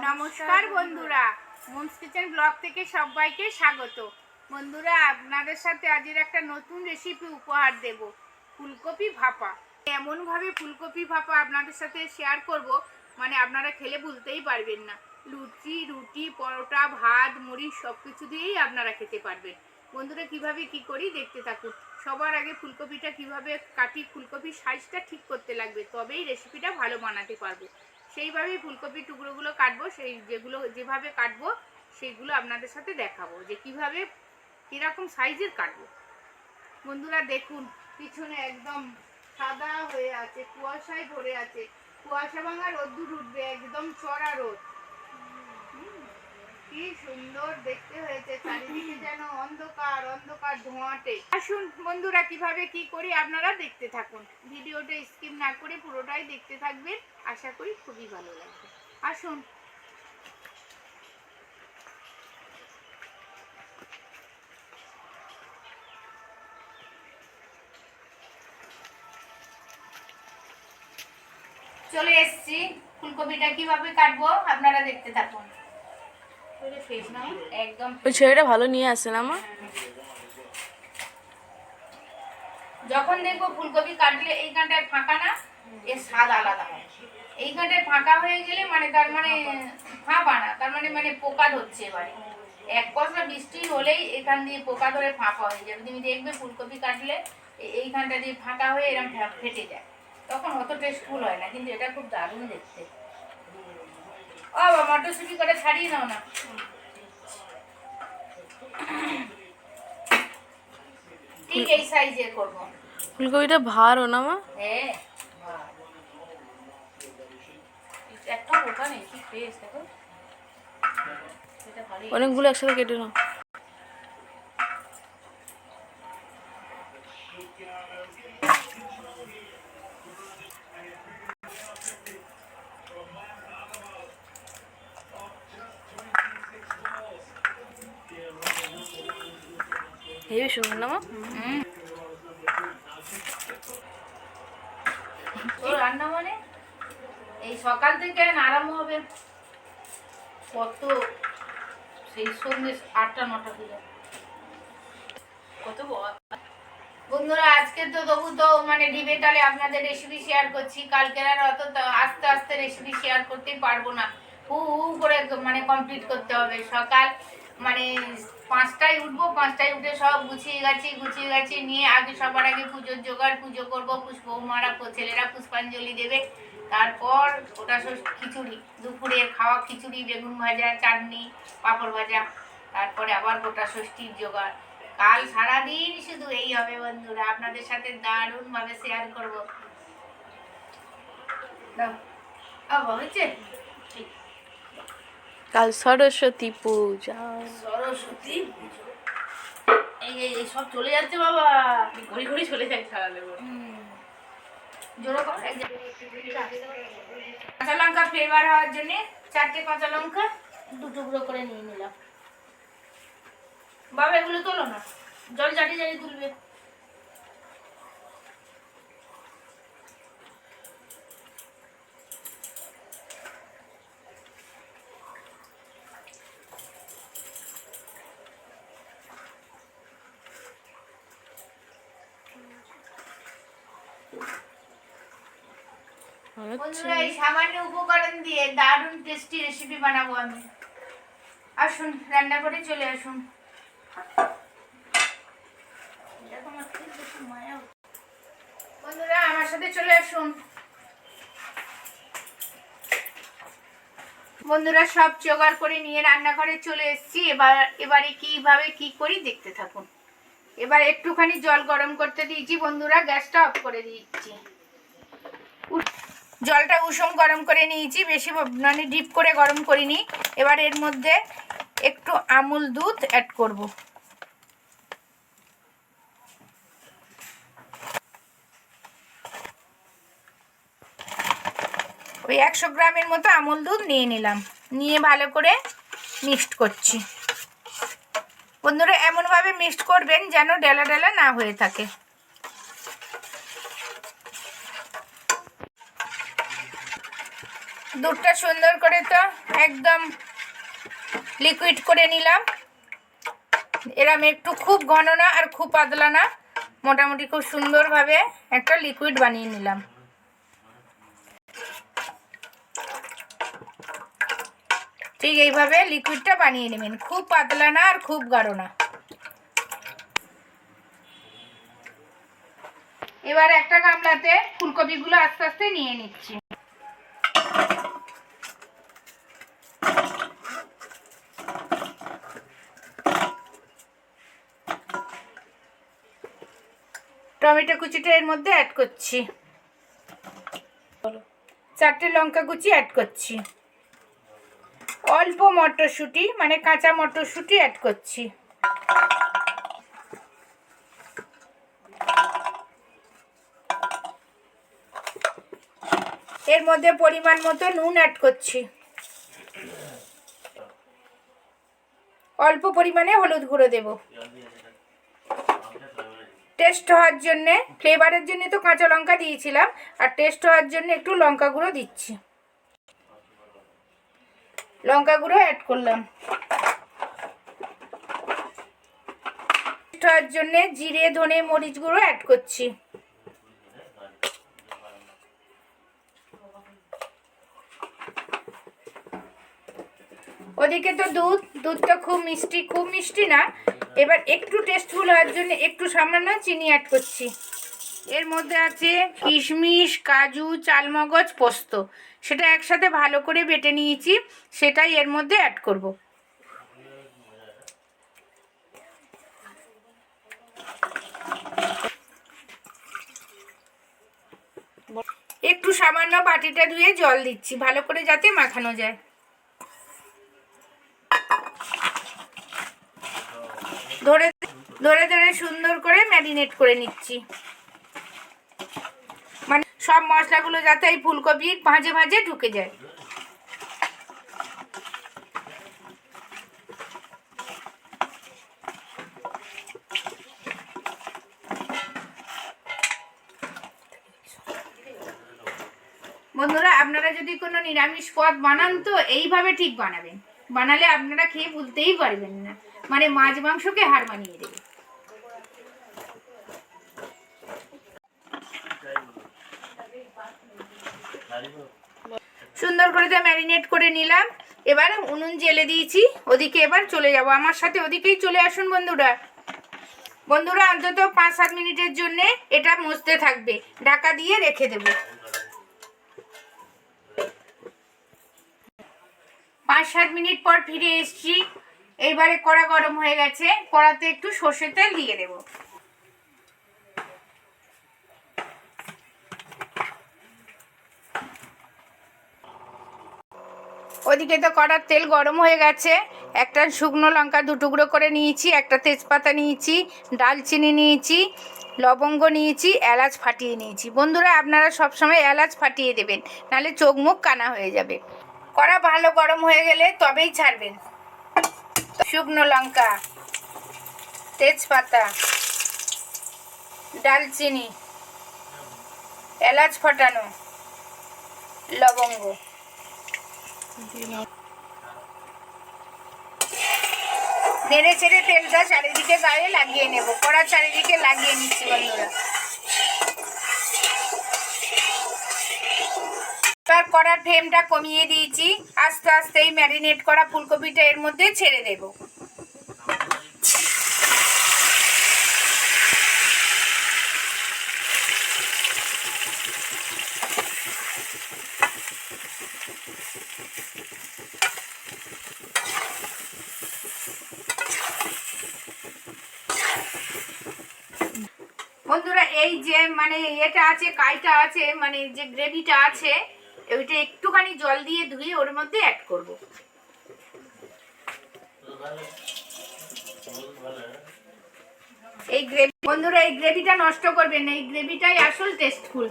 নমস্কার বন্ধুরা। Moms kitchen blog থেকে সবাইকে স্বাগত। বন্ধুরা, আপনাদের সাথে আজের একটা নতুন রেসিপি উপহার দেব, ফুলকপি ভাপা। এমনভাবে ফুলকপি ভাপা আপনাদের সাথে শেয়ার করব মানে আপনারা খেলে ভুলতেই পারবেন না। লুচি, রুটি, পরোটা, ভাত, মুড়ি সব কিছু দিয়েই আপনারা খেতে পারবেন। বন্ধুরা, কীভাবে কি করি দেখতে থাকুন। সবার আগে ফুলকপিটা কীভাবে কাটি, ফুলকপির সাইজটা ঠিক করতে লাগবে, তবেই রেসিপিটা ভালো বানাতে পারব। সেইভাবেই ফুলকপির টুকরোগুলো কাটবো, সেই যেগুলো, যেভাবে কাটবো, সেইগুলো আপনাদের সাথে দেখাবো যে কীভাবে, কীরকম সাইজের কাটবো। বন্ধুরা দেখুন, পিছনে একদম সাদা হয়ে আছে, কুয়াশায় ভরে আছে। কুয়াশা ভাঙা রোদ্দুর উঠবে, একদম চড়া রোদ। কি সুন্দর দেখতে হয়েছে, চারিদিকে যেন অন্ধকার অন্ধকার ধোঁয়াটে। আসুন বন্ধুরা, কীভাবে কি করি আপনারা দেখতে থাকুন। ভিডিওটা স্কিপ না করে পুরোটাই দেখতে থাকবেন। আশা করি খুবই ভালো লাগবে। আসুন। চলে এসেছি। ফুলকপিটা কীভাবে কাটবো আপনারা দেখতে থাকুন। ওই ছেলেটা ভালো নিয়ে আসে না মা? যখন দেখব ফুলকপি কাটলে এই কাঁটায় ফাঁকা না এর স্বাদ আলাদা হয়। এই কাঁটায় ফাঁকা হয়ে গেলে মানে তার মানে ফাঁপা না তার মানে মানে পোকা ধরছে এবারে। এক পশলা বৃষ্টি হলেই এখান দিয়ে পোকা ধরে ফাঁপা হয়ে যাবে তুমি দেখবে ফুলকপি কাটলে এইখানটা দিয়ে ফাঁকা হয়ে এরকম ফেটে যায়। তখন অত টেস্টফুল হয় না কিন্তু এটা খুব দারুণ দেখতে। ও বাবা মটরশুটি করে ছাড়িয়ে নাও না। ঠিক এই সাইজের করব। ফুলকপিটা ভারও না মা? হ্যাঁ একটা বোকা নেই কি ফ্রেশ দেখো। অনেকগুলো একসাথে কেটে নাও। হেবি সুন্দর না মা? রান্না মানে? এই সকাল থেকে আরম্ভ হবে কত? সেই সন্ধ্যে আটটা নটা থেকে। কত বন্ধুরা আজকে তো তবু তো মানে ডিবে তালে আপনাদের রেসিপি শেয়ার করছি। কালকের আর অত আস্তে আস্তে রেসিপি শেয়ার করতেই পারব না। হু হু করে মানে কমপ্লিট করতে হবে। সকাল মানে পাঁচটায় উঠবো, পাঁচটায় উঠে সব গুছিয়ে গেছি গুছিয়ে গেছি, নিয়ে আগে সবার আগে পুজোর জোগাড়, পুজো করব পুষ্প মারা ছেলেরা পুষ্পাঞ্জলি দেবে। তারপর ওটা ষষ্ঠী খিচুড়ি, দুপুরের খাওয়া খিচুড়ি, বেগুন ভাজা, চাটনি, পাঁপড় ভাজা, তারপরে আবার গোটা ষষ্ঠীর জোগাড়। কাল সারাদিন শুধু এই হবে বন্ধুরা, আপনাদের সাথে দারুণ ভাবে শেয়ার করব হয়েছে? ঠিক। কাল সরস্বতী পূজা। সরস্বতী এই এই সব চলে যাচ্ছে বাবা। ঘড়ি চলে যায়। কাঁচা লঙ্কা ফ্লেভার হওয়ার জন্য চারটে কাঁচা লঙ্কা দু টুকরো করে নিয়ে নিলাম। বাবা, এগুলো তোলো না। জল চাটি চাটি তুলবে। বন্ধুরা এই সামান্য উপকরণ দিয়ে দারুণ টেস্টি রেসিপি বানাবো আমি। আসুন রান্না করে চলে আসুন। বন্ধুরা আমার সাথে চলে আসুন। বন্ধুরা সব জোগাড় করে নিয়ে রান্নাঘরে চলে এসেছি। এবার এবারে কীভাবে কি করি দেখতে থাকুন। এবার একটুখানি জল গরম করতে দিয়েছি। বন্ধুরা গ্যাসটা অফ করে উস- জলটা উষম গরম করে নিয়েছি, বেশি মানে ডিপ করে গরম করিনি। এবার এর মধ্যে একটু আমুল দুধ অ্যাড করব। ওই একশো গ্রামের মতো আমুল দুধ নিয়ে নিলাম। নিয়ে ভালো করে মিক্সড করছি। বন্ধুরা, এমনভাবে মিক্সড করবেন যেন ডেলা ডেলা না হয়ে থাকে। দুধটা সুন্দর করে তো একদম লিকুইড করে নিলাম। এরম একটু খুব ঘন না আর খুব পাতলা না। মোটামুটি খুব সুন্দরভাবে একটা লিকুইড বানিয়ে নিলাম। ঠিক এইভাবে লিকুইডটা বানিয়ে নেবেন। খুব পাতলা না আর খুব গাঢ় না। এবার একটা গামলাতে ফুলকপিগুলো আস্তে আস্তে নিয়ে নিচ্ছি। টমেটো কুচিটা এর মধ্যে অ্যাড করছি। চারটে লঙ্কা কুচি অ্যাড করছি। অল্প মটরশুঁটি মানে কাঁচা মটরশুঁটি অ্যাড করছি। এর মধ্যে পরিমাণ মতো নুন অ্যাড করছি। অল্প পরিমাণে হলুদ গুঁড়ো দেব। টেস্ট হওয়ার জন্যে ফ্লেভারের জন্যে তো কাঁচা লঙ্কা দিয়েছিলাম, আর টেস্ট হওয়ার জন্য একটু লঙ্কা গুঁড়ো দিচ্ছি। লঙ্কা গুঁড়ো অ্যাড করলাম। টেস্ট হওয়ার জন্যে জিরে, ধনে, মরিচ গুঁড়ো অ্যাড করছি। ওদিকে তো দুধ দুধটা খুব মিষ্টি খুব মিষ্টি না। এবার একটু টেস্টফুল হওয়ার জন্য একটু সামান্য চিনি অ্যাড করছি। এর মধ্যে আছে কিশমিশ, কাজু, চালমগজ, পোস্ত। সেটা একসাথে ভালো করে বেটে নিয়েছি, সেটাই এর মধ্যে অ্যাড করব। একটু সামান্য বাটিটা ধুয়ে জল দিচ্ছি, ভালো করে যাতে মাখানো যায়। ধরে ধরে ধরে সুন্দর করে ম্যারিনেট করে নিচ্ছি। মানে সব মশলাগুলো যাতে এই ফুলকপির ভাজে ভাজে ঢুকে যায়। বন্ধুরা, আপনারা যদি কোনো নিরামিষ পদ বানান তো এইভাবে ঠিক বানাবেন। বানালে আপনারা খেয়ে ভুলতেই পারবেন না। মানে মাছ মাংসকে হার মানিয়ে দেবে। সুন্দর করে তো ম্যারিনেট করে নিলাম। এবার উনুন জেলে দিয়েছি, ওদিকে এবার চলে যাব। আমার সাথে ওদিকেই চলে আসুন বন্ধুরা। বন্ধুরা, অন্তত পাঁচ সাত মিনিটের জন্য এটা মুছতে থাকবে। ঢাকা দিয়ে রেখে দেব। পাঁচ সাত মিনিট পর ফিরে এসেছি। এইবারে কড়া গরম হয়ে গেছে, কড়াতে একটু সর্ষের তেল দিয়ে দেব। ওদিকে তো কড়ার তেল গরম হয়ে গেছে, একটা শুকনো লঙ্কা দু টুকরো করে নিয়েছি, একটা তেজপাতা নিয়েছি, ডালচিনি নিয়েছি, লবঙ্গ নিয়েছি, এলাচ ফাটিয়ে নিয়েছি। বন্ধুরা, আপনারা সবসময় এলাচ ফাটিয়ে দেবেন, নাহলে চোখ মুখ কানা হয়ে যাবে। কড়া ভালো গরম হয়ে গেলে তবেই ছাড়বেন। শুকনো লঙ্কা, তেজপাতা, ডালচিনি, এলাচ ফটানো, লবঙ্গ। নেড়ে ছেড়ে তেলটা চারিদিকে গায়ে লাগিয়ে নেব, কড়া চারিদিকে লাগিয়ে নিচ্ছি বন্ধুরা। কড়ার ফ্লেমটা কমিয়ে দিয়েছি। আস্তে আস্তে এই ম্যারিনেট করা ফুলকপিটা এর মধ্যে ছেড়ে দেব। বন্ধুরা, এই যে মানে এটা আছে, কাইটা আছে মানে যে গ্রেভিটা আছে ওইটা একটুখানি জল দিয়ে ধুয়ে ওর মধ্যে অ্যাড করব। এই গ্রেভি বন্ধুরা, এই গ্রেভিটা নষ্ট করবেন এই গ্রেভিটাই আসল টেস্টফুল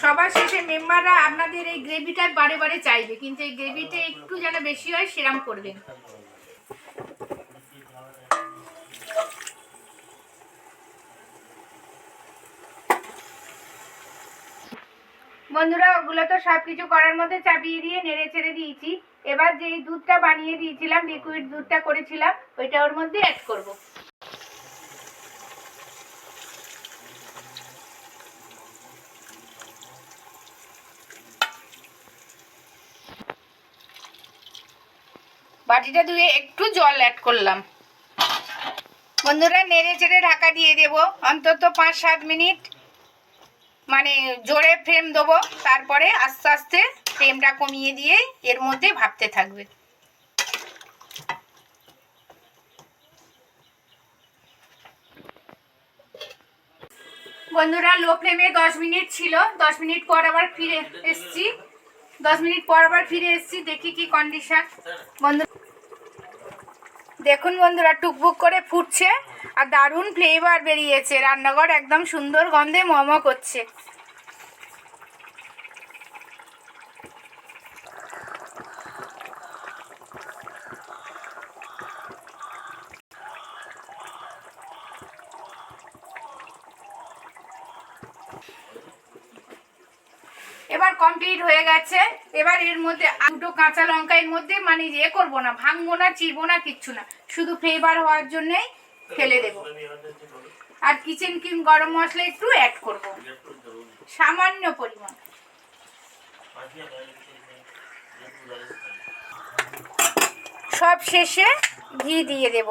সবার শেষে মেম্বাররা আপনাদের এই গ্রেভিটা বারে বারে চাইবে, কিন্তু এই গ্রেভিটা একটু যেন বেশি হয়, সেরাম করবেন। বন্ধুরা, ওগুলো তো সব কিছু করার মধ্যে চাপিয়ে দিয়ে নেড়ে ছেড়ে দিয়েছি। এবার যেই দুধটা বানিয়ে দিয়েছিলাম লিকুইড দুধটা করেছিলাম, ওইটা ওর মধ্যে অ্যাড করব। বাটিটা ধুয়ে একটু জল অ্যাড করলাম। বন্ধুরা, নেড়ে চেড়ে ঢাকা দিয়ে দেব। অন্তত পাঁচ সাত মিনিট। মানে জোরে ফ্রেম দেবো, তারপরে আস্তে আস্তে ফ্লেমটা কমিয়ে দিয়ে এর মধ্যে ভাবতে থাকবে। বন্ধুরা লো ফ্লেমে দশ মিনিট ছিল। দশ মিনিট পর আবার ফিরে এসছি। দশ মিনিট পর আবার ফিরে এসছি। দেখি কি কন্ডিশন বন্ধু দেখুন বন্ধুরা, টুকবুক করে ফুটছে আর দারুণ ফ্লেভার বেরিয়েছে। রান্নাঘর একদম সুন্দর গন্ধে মম করছে। এবার কমপ্লিট হয়ে গেছে। এবার এর মধ্যে দুটো কাঁচা লঙ্কা এর মধ্যে মানে ইয়ে করব না, ভাঙবো না, চিরবো না, কিচ্ছু না। শুধু ফ্লেভার হওয়ার জন্যই ফেলে দেব। আর কিচেন কিং গরম মশলা একটু অ্যাড করব। সামান্য পরিমাণ। সব শেষে ঘি দিয়ে দেব।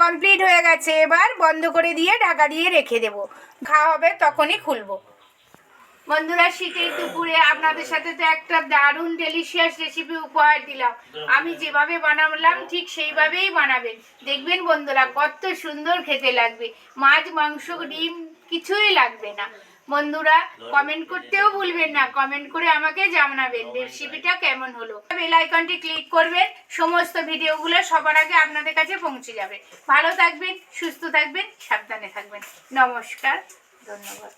কমপ্লিট হয়ে গেছে, এবার বন্ধ করে দিয়ে ঢাকা দিয়ে রেখে দেব। খাওয়া হবে তখনই খুলবো। বন্ধুরা, শীতের দুপুরে আপনাদের সাথে তো একটা দারুণ ডেলিশিয়াস রেসিপি উপহার দিলাম। আমি যেভাবে বানালাম, ঠিক সেইভাবেই বানাবেন। দেখবেন বন্ধুরা, কত সুন্দর খেতে লাগবে। মাছ, মাংস, ডিম, কিছুই লাগবে না। বন্ধুরা কমেন্ট করতেও ভুলবেন না। কমেন্ট করে আমাকে জানাবেন রেসিপিটা কেমন হলো। বেল আইকনটি ক্লিক করবেন, সমস্ত ভিডিওগুলো সবার আগে আপনাদের কাছে পৌঁছে যাবে। ভালো থাকবেন, সুস্থ থাকবেন, সাবধানে থাকবেন। নমস্কার, ধন্যবাদ।